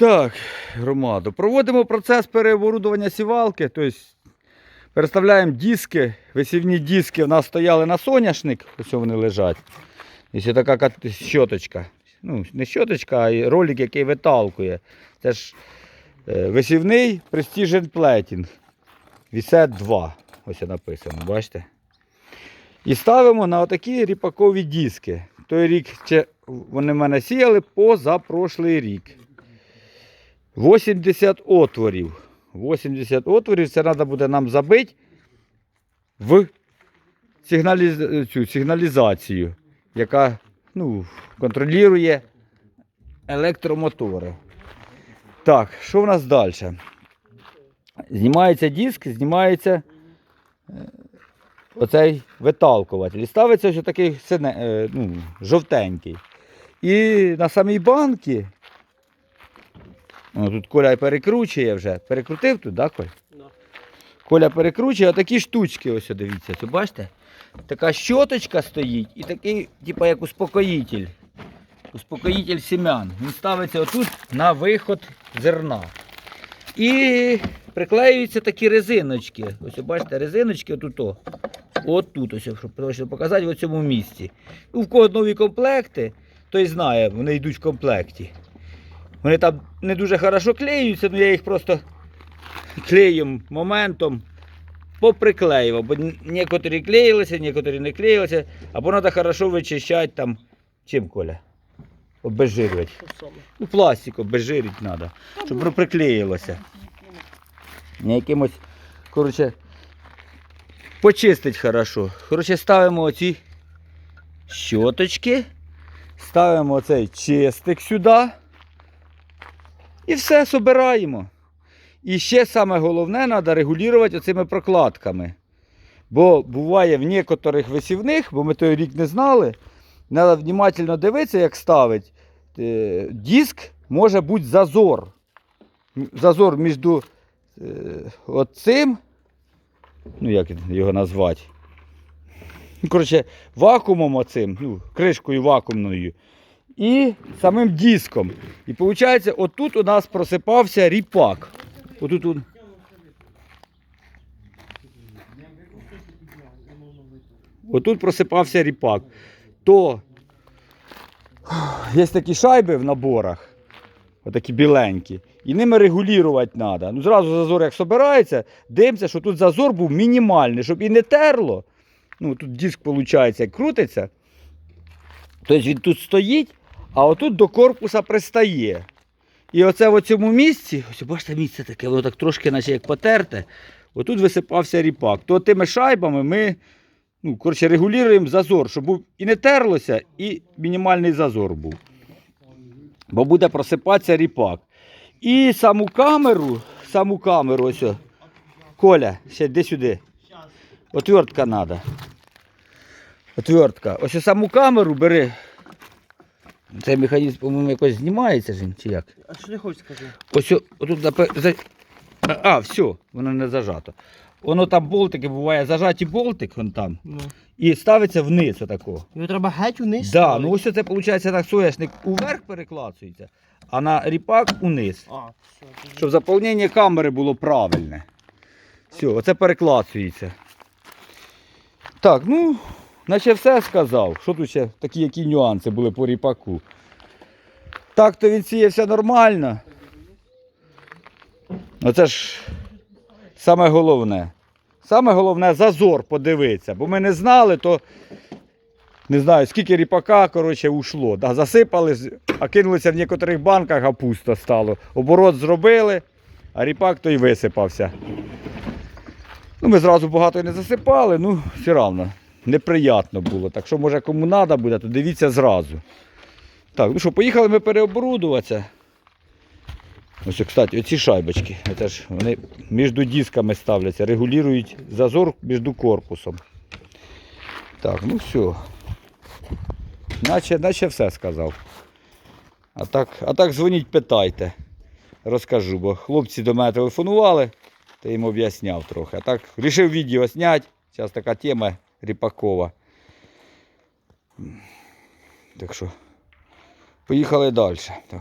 Так, громаду. Проводимо процес переоборудування сівалки. Тобто переставляємо диски, висівні диски. У нас стояли на соняшник, ось вони лежать. І ще така щоточка. Ну, не щоточка, а ролик, який виталкує. Це ж е, висівний Precision Plating. Вісет 2. Ось написано, бачите? І ставимо на отакі ріпакові диски. Той рік вони в мене сіяли позапрошлий рік. 80 отворів. 80 отворів це треба буде нам забити в сигналіз... цю сигналізацію, яка ну, контролює електромотори. Так, що в нас далі? Знімається диск, знімається е, оцей виталкуватель. І ставиться ось такий е, ну, жовтенький. І на самій банці О, тут Коля перекручує вже. Перекрутив тут, так, Коль? Да. Коля перекручує, отакі штучки, ось дивіться, це бачите? Така щоточка стоїть і такий, типу, як успокоїтель. Успокоїтель сім'ян. Він ставиться отут на виход зерна. І приклеюються такі резиночки. Ось бачите, резиночки отут. О. Отут, ось, щоб точно показати в цьому місці. Ну, в кого нові комплекти, той знає, вони йдуть в комплекті. Вони там не дуже хорошо клеюються, але я їх просто клеєм моментом поприклеював, бо некоторі клеїлися, некоторі не клеїлися, або треба хорошо вичищати там. Чим Коля? Обезжирювати. Ну, пластик обезжирити треба, щоб приклеїлося. Не якимось, коротше, почистить хорошо. Коротше, ставимо оці щоточки, ставимо оцей чистик сюди. І все собираємо. І ще саме головне, треба регулювати оцими прокладками. Бо буває в некоторих висівних, бо ми той рік не знали, треба внимательно дивитися, як ставить. Е, Диск може бути зазор. Зазор між е, оцим, ну як його назвати. Ну, Коротше, вакуумом оцим, ну, кришкою вакуумною. І самим диском. І виходить, отут у нас просипався ріпак. Отут он. Отут просипався ріпак. То є такі шайби в наборах, отакі біленькі, і ними регулювати треба. Ну, зразу зазор, як собирається, дивимося, що тут зазор був мінімальний, щоб і не терло. Ну, тут диск, виходить, крутиться. Тобто він тут стоїть, а отут до корпуса пристає. І оце в цьому місці, ось бачите, місце таке, воно так трошки, наче як потерте. Отут висипався ріпак. То тими шайбами ми ну, коротше, регулюємо зазор, щоб і не терлося, і мінімальний зазор був. Бо буде просипатися ріпак. І саму камеру, саму камеру, ось. Коля, ще йди сюди. Отвертка треба. Отвертка. Ось саму камеру бери. Цей механізм, по-моєму, якось знімається ж він, чи як? А що ти хочеш скажи? Ось о- отут напе- за... А, все, воно не зажато. Воно там болтики буває, зажаті болтик вон там. Ну. І ставиться вниз отако. Його треба геть униз. Да, ставити? ну ось це виходить так соняшник уверх переклацується, а на ріпак униз. А, все. тоді. Щоб заповнення камери було правильне. Все, оце переклацується. Так, ну, наче все сказав. Що тут ще такі які нюанси були по ріпаку. Так то він сіявся нормально. Оце ж саме головне. Саме головне зазор подивитися. Бо ми не знали, то не знаю, скільки ріпака коротше, ушло. Да, засипали, а кинулися в некоторих банках, а пусто стало. Оборот зробили, а ріпак той висипався. Ну, ми зразу багато не засипали, ну, все одно. Неприятно було. Так що, може, кому треба буде, то дивіться зразу. Так, ну що, поїхали ми переоборудуватися. Ось, кстати, оці шайбочки. Це ж вони між дисками ставляться, регулюють зазор між корпусом. Так, ну все. Наче, наче все сказав. А так, а так дзвоніть, питайте. Розкажу, бо хлопці до мене телефонували, то їм об'ясняв трохи. А так вирішив відео зняти. Зараз така тема ріпакова. Так що, поїхали далі. Так.